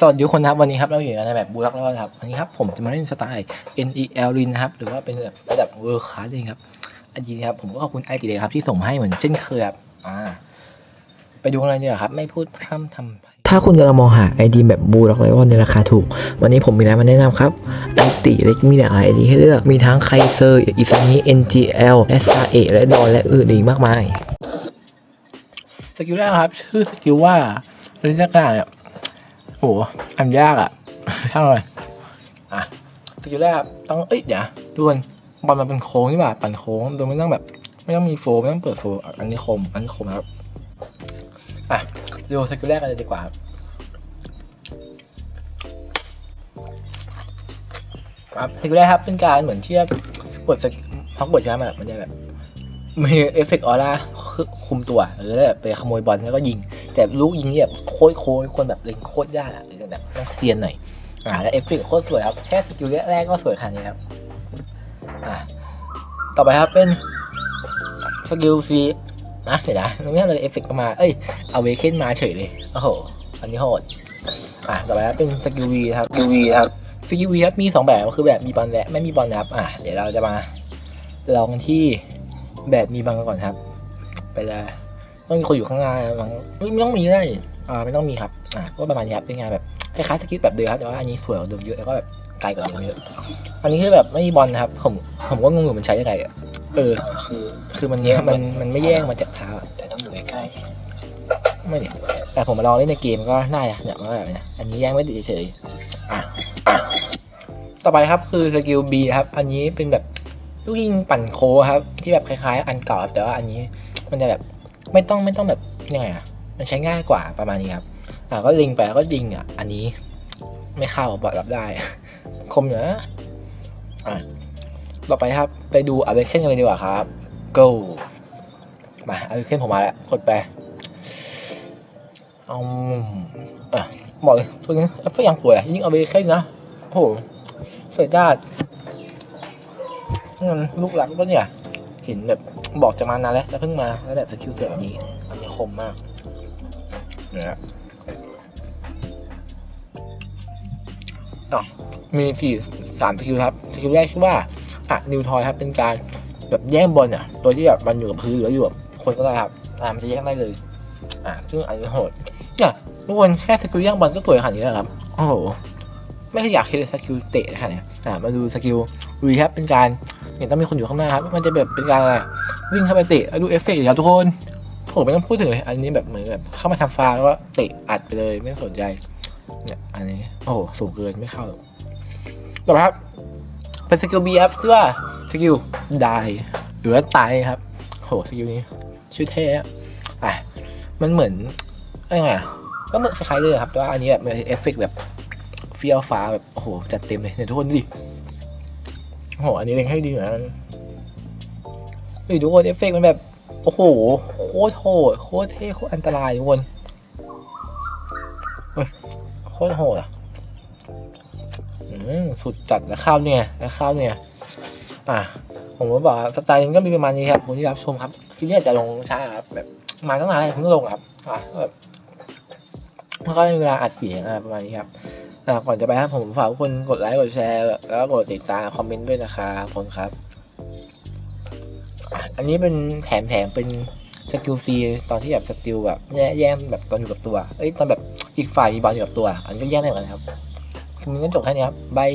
สวัสดีทุกคนนะครับวันนี้ครับเราอยู่ในแบบบูล็อกแล้วครับวันนี้ครับผมจะมาเล่นสไตล์ NEL ลินนะครับหรือว่าเป็นแบบระดับเวิร์คลาสเลยครับอันนี้นะครับผมก็ขอบคุณไอติเลยครับที่ส่งมาให้เหมือนเช่นเคยครับอ่าไปดูกันเลยดีกว่าครับไม่พูดพร่ำทำเพลงถ้าคุณกำลังมองหาไอดีแบบบูล็อกไลออนในราคาถูก วันนี้ผมมีอะไรมาแนะนำครับไอติเล็กมีหลากหลายไอดีให้เลือกมีทั้งไคเซอร์อิซานิ NGL และซาเอะและดอนและอื่นอีกมากมายสกิลแรกครับชื่อสกิลว่าเล่นยากๆเนี่ย โหอันยากอะช่างเลยอะสกิลแรกต้องเอ้ยเดี๋ยวทุกคนบอลมันเป็นโค้งนี่หว่าปั่นโค้งโดยไม่ต้องแบบ ไม่ต้องมีโฟมไม่ต้องเปิดโฟมอันนี้คมอันนี้คมครับอะดูสกิลแรกกันเลยดีกว่าครับสกิลแรกครับเป็นการเหมือนที่จะกดสกิลพอกดใช่ไหมแบบมันจะแบบมีเอฟเฟกต์ออร่า คุมตัวเออแล้วแบบไปขโมยบอลแล้วก็ยิง แต่ลูกยิงเนี่ยแบบโคตรโคตรคนแบบเล่นโคตรยากอะหรือแบบต้องเซียนหน่อยอ่าแล้วเอฟเฟกต์โคตรสวยครับแค่สกิลแรกก็สวยขนาดนี้ครับอ่าต่อไปครับเป็นสกิลซีนะเดี๋ยวนะตรงนี้เลยเอฟเฟกต์ก็มาเอ้ยเอาเวเคนมาเฉยเลยโอ้โหอันนี้โหดอ่าต่อไปครับเป็นสกิลวีครับสกิลวีครับสกิลวีครับมีสองแบบคือแบบมีบอลและไม่มีบอลนะครับอ่าเดี๋ยวเราจะมาลองที่แบบมีบางก่อนครับ ไปเลยต้องมีคนอยู่ข้างหน้าบางไม่ไม่ต้องมีก็ได้อ่าไม่ต้องมีครับอ่าก็ประมาณนี้ครับเป็นไงานแบบคล้ายๆสกิปแบบเดิมครับแต่ว่าอันนี้สวยกว่าเดิมเยอะแล้วก็แบบไกลกว่าเดิมเยอะอันนี้คือแบบไม่มีบอลนะครับ ผมผมก็งงอยู่มันใช้ยังไงอะเออคือคือมันเนี้ยมันมันไม่แย่งมาจากเท้าอะแต่ต้องอยู่ใกล้ไม่ดิแต่ผมมาลองเล่นในเกมก็ได้นะเนี่ยมันก็แบบเนี้ยอันนี้แย่งไม่ติดเฉยๆอะอะต่อไปครับคือสกิล B ครับ อันนี้เป็นแบบลูกยิงปั่นโค้งครับ ที่แบบคล้ายๆ อันเก่าครับแต่ว่าอันนี้ มันจะแบบไม่ต้องไม่ต้องแบบยังไงอะ มันใช้ง่ายกว่าประมาณนี้ครับ อ่าก็ลิงไปแล้วก็ยิงอะ อันนี้ไม่เข้าบอดรับได้ คมอยู่นะอะต่อไปครับ ไปดูอาเบเคนกันเลยดีกว่าครับ go มาอาเบเคนผมมาแล้ว กดไปเอาอะบอกเลยตัวนี้เอฟเฟรยังสวยยิ่งอาเบเคนนะ โอ้โหสวยจ้านลูกหลักปะเนี่ย เห็นแบบบอกจะมานานแล้วแล้วเพิ่งมาแล้วแบบสกิลเสร็จแบบนี้ อันนี้คมมากเนี่ยต่อมีสี่สามสกิลครับสกิลแรกชื่อว่าอะนิวทอยครับเป็นการแบบแย่งบอลอะโดยที่แบบมันอยู่กับพื้นหรืออยู่กับคนก็ได้ครับอ่ามันจะแย่งได้เลย อะซึ่งอันนี้โหดเนี่ยทุกคนแค่สกิลแย่งบอลก็สวยขนาดนี้แล้วครับโอ้โห ไม่ได้อยากเห็นสกิลเตะขนาดนี้อะมาดูสกิลรีครับเป็นการเนี่ยต้องมีคนอยู่ข้างหน้าครับมันจะแบบเป็นการอะไรวิ่งเข้าไปเตะแล้วดูเอฟเฟกต์อย่างทุกคนผมไม่ต้องพูดถึงเลย อันนี้แบบเหมือนแบบเข้ามาทำฟาวล์แล้วก็เตะอัดไปเลยไม่สนใจเนี่ยอันนี้โอ้โหสูงเกินไม่เข้าต่อไปครับ เป็นสกิลบีครับชื่อว่าสกิลได้หรือว่าตายครับโหสกิลนี้ชื่อเท่อะอะมันเหมือนอะไรไงก็เหมือนคล้ายๆเลยครับแต่ว่าอันนี้แบบเอฟเฟกต์แบบ เฟี้ยวฟ้าแบบโอ้โหจัดเต็มเลยเนี่ยทุกคนดิโอ้โหอันนี้เล็งให้ดีเหมือนกันเฮ้ยทุกคนเอฟเฟกมันแบบโอ้โหโคตรโหดโคตรเท่โคตรอันตรายทุกคนโคตรโหดอะอืมสุดจัดแล้วข้าวเนี่ยแล้วข้าวเนี่ยอะผมก็บอกสไตล์นี้ก็มีประมาณนี้ครับผมที่รับชมครับคลิปนี้จะลงช้าครับแบบมาตั้งนานแล้วผมก็ลงครับอะก็แบบไม่ค่อยมีเวลาอัดเสียงอะไรประมาณนี้ครับ ก่อนจะไปครับผมฝากทุกคนกดไลค์กดแชร์แล้วกดติดตามคอมเมนต์ด้วยนะครับขอบคุณครับ อันนี้เป็นแถมแถมเป็นสกิลฟรีตอนที่แบบสกิลแบบแย่แย่งแบบตอนอยู่กับตัว เอ้ยตอนแบบอีกฝ่ายมีบอลอยู่กับตัว อันนี้ก็แย่งได้เหมือนกันครับคลิปนี้ก็จบแค่นี้ครับบาย